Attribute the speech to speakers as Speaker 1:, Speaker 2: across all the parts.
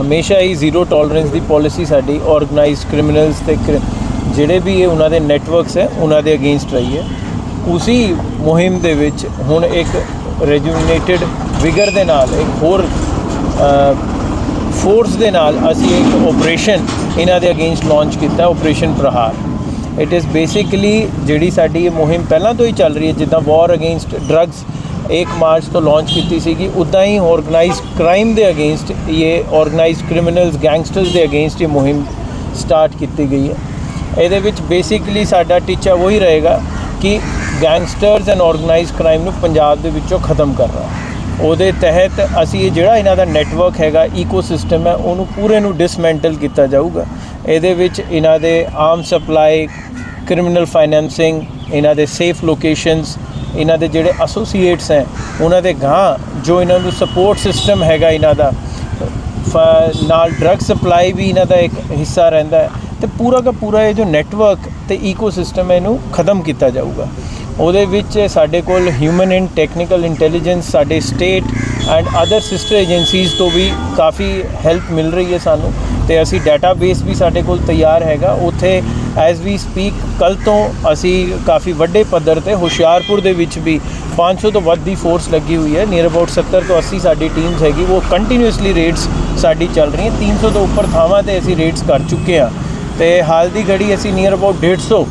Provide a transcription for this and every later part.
Speaker 1: ਹਮੇਸ਼ਾ ਹੀ zero tolerance ਦੀ ਪਾਲਿਸੀ ਸਾਡੀ ਆਰਗੇਨਾਈਜ਼ਡ ਕ੍ਰਿਮੀਨਲਸ ਤੇ ਕ੍ਰਿ- ਜਿਹੜੇ ਵੀ ਇਹ ਉਹਨਾਂ ਦੇ ਨੈਟਵਰਕਸ ਹੈ, ਉਹਨਾਂ ਦੇ ਅਗੇਂਸਟ ਰਹੀ ਹੈ। ਉਸੇ ਮੁਹਿੰਮ ਦੇ ਵਿੱਚ ਹੁਣ ਇੱਕ ਰੈਜੂਨੇਟਿਡ ਵਿਗਰ ਦੇ ਨਾਲ, ਇੱਕ ਹੋਰ ਫੋਰਸ ਦੇ ਨਾਲ ਅਸੀਂ ਇੱਕ ਆਪਰੇਸ਼ਨ ਇਹਨਾਂ ਦੇ ਅਗੇਂਸਟ ਲਾਂਚ ਕੀਤਾ operation Prahar it is basically ਜਿਹੜੀ ਸਾਡੀ ਇਹ ਮੁਹਿੰਮ ਪਹਿਲਾਂ ਤੋਂ ਹੀ ਚੱਲ ਰਹੀ ਹੈ, ਜਿੱਦਾਂ ਵਾਰ ਅਗੇਂਸਟ ਡਰੱਗਸ 1 ਮਾਰਚ ਤੋਂ ਲਾਂਚ ਕੀਤੀ ਸੀਗੀ। ਉਦਾਂ ਹੀ ਆਰਗੇਨਾਈਜ਼ਡ ਕ੍ਰਾਈਮ ਦੇ ਅਗੇਂਸਟ ਇਹ ਆਰਗੇਨਾਈਜ਼ਡ ਕ੍ਰਿਮੀਨਲਸ ਗੈਂਗਸਟਰਸ ਦੇ ਅਗੇਂਸਟ ਇਹ ਮੁਹਿੰਮ ਸਟਾਰਟ ਕੀਤੀ ਗਈ ਹੈ। ਇਹਦੇ ਵਿੱਚ ਬੇਸਿਕਲੀ ਸਾਡਾ ਟੀਚਾ ਉਹੀ ਰਹੇਗਾ ਕਿ ਗੈਂਗਸਟਰਸ ਐਂਡ ਆਰਗੇਨਾਈਜ਼ਡ ਕ੍ਰਾਈਮ ਨੂੰ ਪੰਜਾਬ ਦੇ ਵਿੱਚੋਂ ਖਤਮ ਕਰਨਾ ਉਹਦੇ ਤਹਿਤ ਅਸੀਂ ਇਹ ਜਿਹੜਾ ਇਹਨਾਂ ਦਾ ਨੈਟਵਰਕ ਹੈਗਾ ਈਕੋਸਿਸਟਮ ਹੈ, ਉਹਨੂੰ ਪੂਰੇ ਨੂੰ ਡਿਸਮੈਂਟਲ ਕੀਤਾ ਜਾਊਗਾ। ਇਹਦੇ ਵਿੱਚ ਇਹਨਾਂ ਦੇ ਆਰਮ ਸਪਲਾਈ ਕ੍ਰਿਮੀਨਲ ਫਾਈਨੈਂਸਿੰਗ ਇਹਨਾਂ ਦੇ ਸੇਫ ਲੋਕੇਸ਼ਨਸ ਇਹਨਾਂ ਦੇ ਜਿਹੜੇ ਐਸੋਸੀਏਟਸ ਹੈ, ਉਹਨਾਂ ਦੇ ਗਾਂ ਜੋ ਇਹਨਾਂ ਨੂੰ ਸਪੋਰਟ ਸਿਸਟਮ ਹੈਗਾ ਇਹਨਾਂ ਦਾ, ਫ- ਨਾਲ ਡਰੱਗ ਸਪਲਾਈ ਵੀ ਇਹਨਾਂ ਦਾ ਇੱਕ ਹਿੱਸਾ ਰਹਿੰਦਾ ਹੈ ਤੇ ਪੂਰਾ ਦਾ ਪੂਰਾ ਇਹ ਜੋ ਨੈਟਵਰਕ ਤੇ ਈਕੋਸਿਸਟਮ ਹੈ, ਇਹਨੂੰ ਖਤਮ ਕੀਤਾ ਜਾਊਗਾ। ਉਹਦੇ ਵਿੱਚ ਸਾਡੇ ਕੋਲ ਹਿਊਮਨ ਐਂਡ ਟੈਕਨੀਕਲ ਇੰਟੈਲੀਜੈਂਸ ਸਾਡੇ state and other sister agencies ਤੋਂ ਵੀ ਕਾਫੀ ਹੈਲਪ ਮਿਲ ਰਹੀ ਹੈ ਸਾਨੂੰ ਤੇ ਅਸੀਂ ਡਾਟਾਬੇਸ ਵੀ ਸਾਡੇ ਕੋਲ ਤਿਆਰ ਹੈਗਾ। ਉੱਥੇ ਐਜ਼ ਵੀ ਸਪੀਕ ਕੱਲ ਤੋਂ ਅਸੀਂ ਕਾਫੀ ਵੱਡੇ ਪੱਧਰ ਤੇ ਹੁਸ਼ਿਆਰਪੁਰ ਦੇ ਵਿੱਚ ਵੀ 500 ਤੋਂ ਵੱਧ ਦੀ ਫੋਰਸ ਲੱਗੀ ਹੋਈ ਹੈ। ਨੀਅਰ ਅਬਾਊਟ 70 ਤੋਂ 80 ਸਾਡੀ ਟੀਮਸ ਹੈਗੀ, ਉਹ ਕੰਟੀਨਿਊਸਲੀ ਰੇਡਸ ਸਾਡੀ ਚੱਲ ਰਹੀ ਹੈ 300 ਤੋਂ ਉੱਪਰ ਥਾਵਾਂ ਤੇ ਅਸੀਂ ਰੇਡਸ ਕਰ ਚੁੱਕੇ ਹਾਂ। ਤੇ ਹਾਲ ਦੀ ਘੜੀ ਅਸੀਂ ਨੀਅਰ ਅਬਾਊਟ 150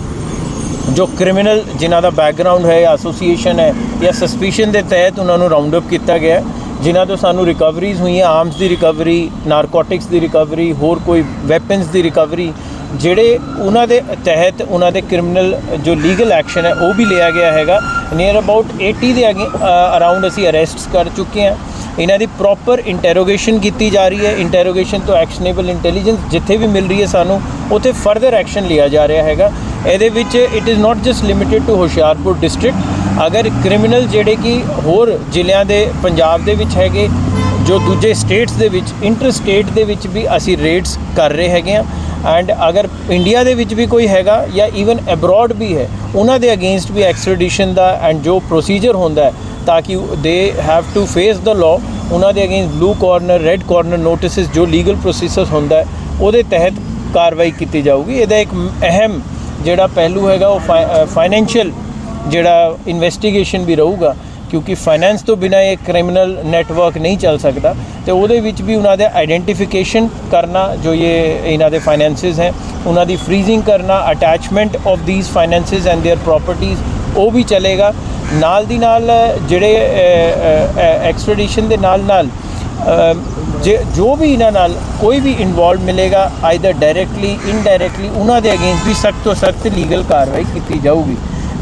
Speaker 1: ਜੋ ਕ੍ਰਿਮੀਨਲ ਜਿਨ੍ਹਾਂ ਦਾ ਬੈਕਗ੍ਰਾਉਂਡ ਹੈ ਜਾਂ ਐਸੋਸੀਏਸ਼ਨ ਹੈ ਜਾਂ ਸਸਪੀਸ਼ਨ ਦੇ ਤਹਿਤ ਉਹਨਾਂ ਨੂੰ ਰਾਉਂਡ ਅਪ ਕੀਤਾ ਗਿਆ ਜਿਨ੍ਹਾਂ ਤੋਂ ਸਾਨੂੰ ਰਿਕਵਰੀਜ਼ ਹੋਈਆਂ ਆਰਮਸ ਦੀ ਰਿਕਵਰੀ ਨਾਰਕੋਟਿਕਸ ਦੀ ਰਿਕਵਰੀ ਹੋਰ ਕੋਈ ਵੈਪਨਸ ਦੀ ਰਿਕਵਰੀ ਜਿਹੜੇ ਉਹਨਾਂ ਦੇ ਤਹਿਤ ਉਹਨਾਂ ਦੇ ਕ੍ਰਿਮੀਨਲ ਜੋ ਲੀਗਲ ਐਕਸ਼ਨ ਹੈ, ਉਹ ਵੀ ਲਿਆ ਗਿਆ ਹੈਗਾ। ਨੀਅਰ ਅਬਾਊਟ 80 ਦੇ ਅਰਾਊਂਡ ਅਸੀਂ ਅਰੈਸਟਸ ਕਰ ਚੁੱਕੇ ਹਾਂ। ਇਹਨਾਂ ਦੀ ਪ੍ਰੋਪਰ ਇੰਟਰੋਗੇਸ਼ਨ ਕੀਤੀ ਜਾ ਰਹੀ ਹੈ। ਇੰਟਰੋਗੇਸ਼ਨ ਤੋਂ ਐਕਸ਼ਨੇਬਲ ਇੰਟੈਲੀਜੈਂਸ ਜਿੱਥੇ ਵੀ ਮਿਲ ਰਹੀ ਹੈ ਸਾਨੂੰ, ਉੱਥੇ ਫਰਦਰ ਐਕਸ਼ਨ ਲਿਆ ਜਾ ਰਿਹਾ ਹੈਗਾ। ਇਹਦੇ ਵਿੱਚ it is not just limited to Hoshiarpur district ਅਗਰ ਕ੍ਰਿਮੀਨਲ ਜਿਹੜੇ ਕਿ ਹੋਰ ਜ਼ਿਲ੍ਹਿਆਂ ਦੇ ਪੰਜਾਬ ਦੇ ਵਿੱਚ ਹੈਗੇ, ਜੋ ਦੂਜੇ ਸਟੇਟਸ ਦੇ ਵਿੱਚ ਇੰਟਰ ਸਟੇਟ ਦੇ ਵਿੱਚ ਵੀ ਅਸੀਂ ਰੇਟਸ ਕਰ ਰਹੇ ਹੈਗੇ ਆ ਐਂਡ ਅਗਰ ਇੰਡੀਆ ਦੇ ਵਿੱਚ ਵੀ ਕੋਈ ਹੈਗਾ ਜਾਂ ਈਵਨ ਅਬਰੋਡ ਵੀ ਹੈ, ਉਹਨਾਂ ਦੇ ਅਗੇਂਸਟ ਵੀ ਐਕਸਟ੍ਰੈਡੀਸ਼ਨ ਦਾ ਐਂਡ ਜੋ ਪ੍ਰੋਸੀਜਰ ਹੁੰਦਾ ਹੈ, ਤਾਂ ਕਿ ਦੇ have to face the law ਉਹਨਾਂ ਦੇ against blue corner red corner notices ਜੋ ਲੀਗਲ ਪ੍ਰੋਸੈਸਸ ਹੁੰਦਾ ਹੈ, ਉਹਦੇ ਤਹਿਤ ਕਾਰਵਾਈ ਕੀਤੀ ਜਾਊਗੀ। ਇਹਦਾ ਇੱਕ ਅਹਿਮ ਜਿਹੜਾ ਪਹਿਲੂ ਹੈਗਾ ਉਹ ਫਾਈਨੈਂਸ਼ੀਅਲ ਜਿਹੜਾ ਇਨਵੈਸਟੀਗੇਸ਼ਨ ਵੀ ਰਹੂਗਾ ਕਿਉਂਕਿ ਫਾਈਨੈਂਸ ਤੋਂ ਬਿਨਾ ਇਹ ਕ੍ਰਿਮੀਨਲ ਨੈਟਵਰਕ ਨਹੀਂ ਚੱਲ ਸਕਦਾ ਤੇ ਉਹਦੇ ਵਿੱਚ ਵੀ ਉਹਨਾਂ ਦੇ ਆਈਡੈਂਟੀਫਿਕੇਸ਼ਨ ਕਰਨਾ ਜੋ ਇਹ ਇਹਨਾਂ ਦੇ ਫਾਈਨੈਂਸਿਸ ਹੈ ਉਹਨਾਂ ਦੀ ਫ੍ਰੀਜ਼ਿੰਗ ਕਰਨਾ attachment of these finances and their ਪ੍ਰਾਪਰਟੀਆਂ ਉਹ ਵੀ ਚੱਲੇਗਾ ਨਾਲ ਦੀ ਨਾਲ ਜਿਹੜੇ ਐਕਸਟ੍ਰੈਡੀਸ਼ਨ ਦੇ ਨਾਲ ਨਾਲ ਅ, ਜੇ ਜੋ ਵੀ ਇਹਨਾਂ ਨਾਲ ਕੋਈ ਵੀ ਇਨਵੋਲਵ ਮਿਲੇਗਾ ਆਈਦਰ ਡਾਇਰੈਕਟਲੀ ਇਨਡਾਇਰੈਕਟਲੀ ਉਹਨਾਂ ਦੇ ਅਗੇਂਸਟ ਵੀ ਸਖਤ ਤੋਂ ਸਖਤ ਲੀਗਲ ਕਾਰਵਾਈ ਕੀਤੀ ਜਾਊਗੀ।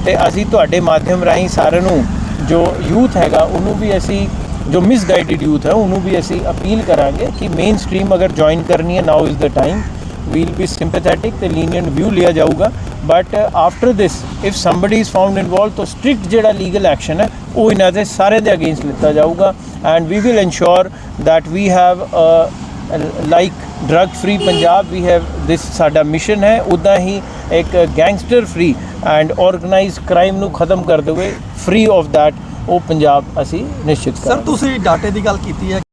Speaker 1: ਤੇ ਅਸੀਂ ਤੁਹਾਡੇ ਮਾਧਿਅਮ ਰਾਹੀਂ ਸਾਰਿਆਂ ਨੂੰ ਜੋ ਯੂਥ ਹੈਗਾ, ਉਹਨੂੰ ਵੀ ਅਸੀਂ, ਜੋ ਮਿਸਗਾਈਡਡ ਯੂਥ ਹੈ, ਉਹਨੂੰ ਵੀ ਅਸੀਂ ਅਪੀਲ ਕਰਾਂਗੇ ਕਿ ਮੇਨ ਸਟ੍ਰੀਮ ਅਗਰ ਜੁਆਇਨ ਕਰਨੀ ਹੈ now is the time will be sympathetic ਤੇ ਲੀਨੀਅੰਟ ਵਿਊ ਲਿਆ ਜਾਊਗਾ। But after this if somebody is found involve ਤਾਂ ਸਟ੍ਰਿਕਟ ਜਿਹੜਾ ਲੀਗਲ ਐਕਸ਼ਨ ਹੈ ਉਹ ਇਹਨਾਂ ਦੇ ਸਾਰੇ ਦੇ ਅਗੇਂਸਟ ਲਿੱਤਾ ਜਾਊਗਾ and we will ensure we have a like drug free Punjab we have this ਸਾਡਾ ਮਿਸ਼ਨ ਹੈ ਉਦਾਂ ਹੀ ਇੱਕ gangster free and organised crime ਨੂੰ ਖਤਮ ਕਰਦੇ ਹੋਏ ਫ੍ਰੀ ਆਫ that ਉਹ ਪੰਜਾਬ ਅਸੀਂ ਨਿਸ਼ਚਿਤ
Speaker 2: ਸਰ
Speaker 1: ਕਰਾਂਗੇ
Speaker 2: ਤੁਸੀਂ ਡਾਟੇ ਦੀ ਗੱਲ ਕੀਤੀ ਹੈ